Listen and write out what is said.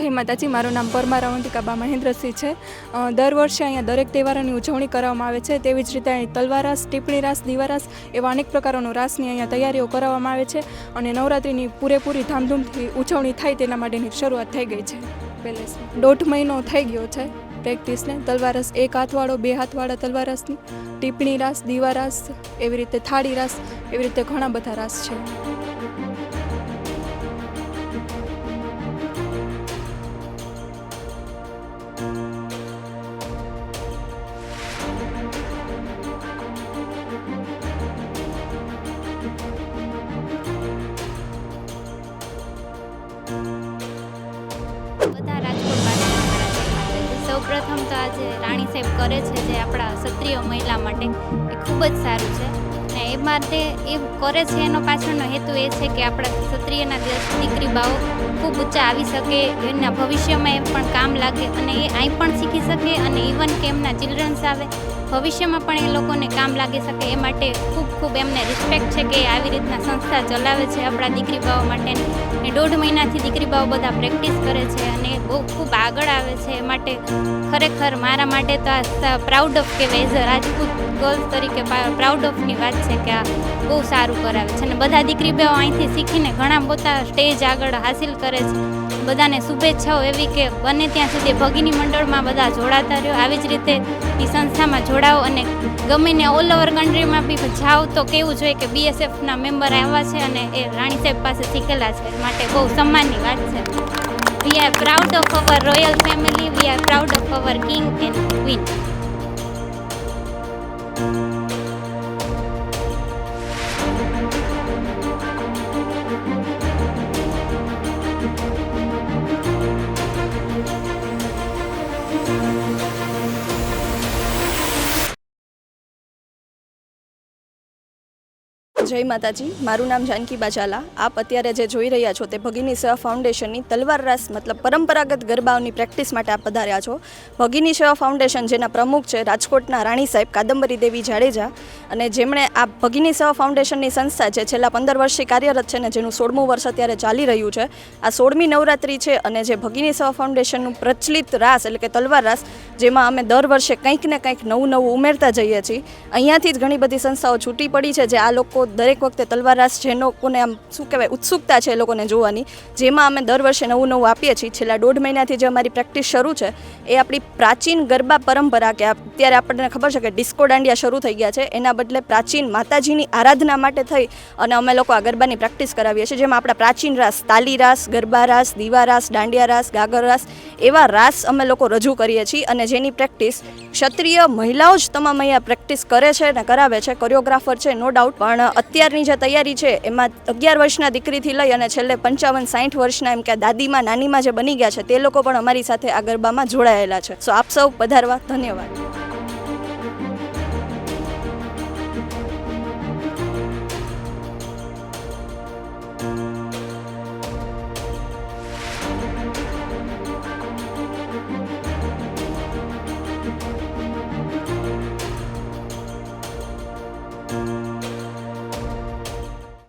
જય માતાજી, મારું નામ પરમાર અવંતિકાબા મહેન્દ્રસિંહ છે. દર વર્ષે અહીંયા દરેક તહેવારોની ઉજવણી કરવામાં આવે છે. તેવી જ રીતે અહીં તલવારાસ, ટીપણી રાસ, દીવારાસ એવા અનેક પ્રકારોનો રાસની અહીંયા તૈયારીઓ કરવામાં આવે છે અને નવરાત્રિની પૂરેપૂરી ધામધૂમથી ઉજવણી થાય તેના માટેની શરૂઆત થઈ ગઈ છે. પહેલે દોઢ મહિનો થઈ ગયો છે પ્રેક્ટિસને. તલવારસ એક હાથવાળો, બે હાથવાળા તલવારસની. ટીપણી રાસ દીવા રાસ એવી રીતે થાળી રાસ, એવી રીતે ઘણા બધા રાસ છે. બધા રાજકોટ વાસીઓ સૌ પ્રથમ તો આજે રાણી સાહેબ કરે છે જે આપણા ક્ષત્રિય મહિલા માટે એ ખૂબ જ સારું છે. ને એ માટે એ કરે છે એનો પાછળનો હેતુ એ છે કે આપણા ક્ષત્રિયના દીકરી બાઓ ખૂબ ઊંચા આવી શકે એમના ભવિષ્યમાં એ પણ કામ લાગે અને એ અહીં પણ શીખી શકે અને ઇવન કે એમના ચિલ્ડ્રન્સ આવે. ભવિષ્યમાં પણ એ લોકોને કામ લાગી શકે એ માટે ખૂબ ખૂબ એમને રિસ્પેક્ટ છે કે આવી રીતના સંસ્થા ચલાવે છે આપણા દીકરી બાઓ માટે ને દોઢ મહિનાથી દીકરી બાઓ બધા પ્રેક્ટિસ કરે છે અને બહુ ખૂબ આગળ આવે છે એ માટે ખરેખર મારા માટે તો આ પ્રાઉડ ઓફ કહેવાય એઝ અ રાજપૂત ગર્લ્સ તરીકે પ્રાઉડ ઓફની વાત છે કે આ બહુ સારું કરાવે છે. અને બધા દીકરી બાઓ અહીંથી શીખીને ઘણા બધા સ્ટેજ આગળ હાસિલ કરે છે. બધાને શુભેચ્છાઓ એવી કે બને ત્યાં સુધી ભગીની મંડળમાં બધા જોડાતા રહ્યો. આવી જ રીતે એ સંસ્થામાં જોડાઓ અને ગમે ને ઓલ ઓવર કન્ટ્રીમાં બી જાઓ તો કેવું જોઈએ કે બીએસએફના મેમ્બર આવ્યા છે અને એ રાણી સાહેબ પાસે શીખેલા છે. માટે બહુ સન્માનની વાત છે. We are proud of our royal family we are proud of our king and queen Jai Mataji. મારું નામ જાનકી બાજાલા. આપ અત્યારે જે જોઈ રહ્યા છો તે ભગીની સેવા ફાઉન્ડેશનની તલવાર રાસ, મતલબ પરંપરાગત ગરબાઓની પ્રેક્ટિસ માટે આપ પધાર્યા છો. ભગીની સેવા ફાઉન્ડેશન જેના પ્રમુખ છે રાજકોટના રાણી સાહેબ કાદંબરી દેવી જાડેજા અને જેમણે આ ભગીની સેવા ફાઉન્ડેશનની સંસ્થા છે છેલ્લા પંદર વર્ષથી કાર્યરત છે ને જેનું સોળમું વર્ષ અત્યારે ચાલી રહ્યું છે, આ સોળમી નવરાત્રિ છે અને જે ભગીની સેવા ફાઉન્ડેશનનું પ્રચલિત રાસ એટલે કે તલવાર રાસ જેમાં અમે દર વર્ષે કંઈક ને કંઈક નવું નવું ઉમેરતા જઈએ છીએ. અહીંયાથી જ ઘણી બધી સંસ્થાઓ છૂટી પડી છે જે આ લોકો દરેક વખતે તલવારરાસ જે લોકોને આમ શું કહેવાય, ઉત્સુકતા છે એ લોકોને જોવાની. જેમાં અમે દર વર્ષે નવું નવું આપીએ છીએ. છેલ્લા દોઢ મહિનાથી જે અમારી પ્રેક્ટિસ શરૂ છે, એ આપણી પ્રાચીન ગરબા પરંપરા કે અત્યારે આપણને ખબર છે કે ડિસ્કો દાંડિયા શરૂ થઈ ગયા છે. એના બદલે પ્રાચીન માતાજીની આરાધના માટે થઈ અને અમે લોકો આ ગરબાની પ્રેક્ટિસ કરાવીએ છીએ. જેમાં આપણા પ્રાચીન રાસ, તાલી રાસ, ગરબા રાસ, દીવા રાસ, દાંડિયા રાસ, ગાગર રાસ એવા રાસ અમે લોકો રજૂ કરીએ છીએ અને જેની પ્રેક્ટિસ ક્ષત્રિય મહિલાઓ જ તમામ અહીંયા પ્રેક્ટિસ કરે છે અને કરાવે છે. કોરિયોગ્રાફર છે નો ડાઉટ પણ અત્યારની જે તૈયારી છે, એમાં અગિયાર વર્ષના દીકરીથી લઈ અને છેલ્લે પંચાવન સાઠ વર્ષના એમ કે દાદીમાં, નાનીમાં જે બની ગયા છે, તે લોકો પણ અમારી સાથે આ ગરબામાં જોડાયેલા છે. સો આપ સૌ પધારવા. ધન્યવાદ.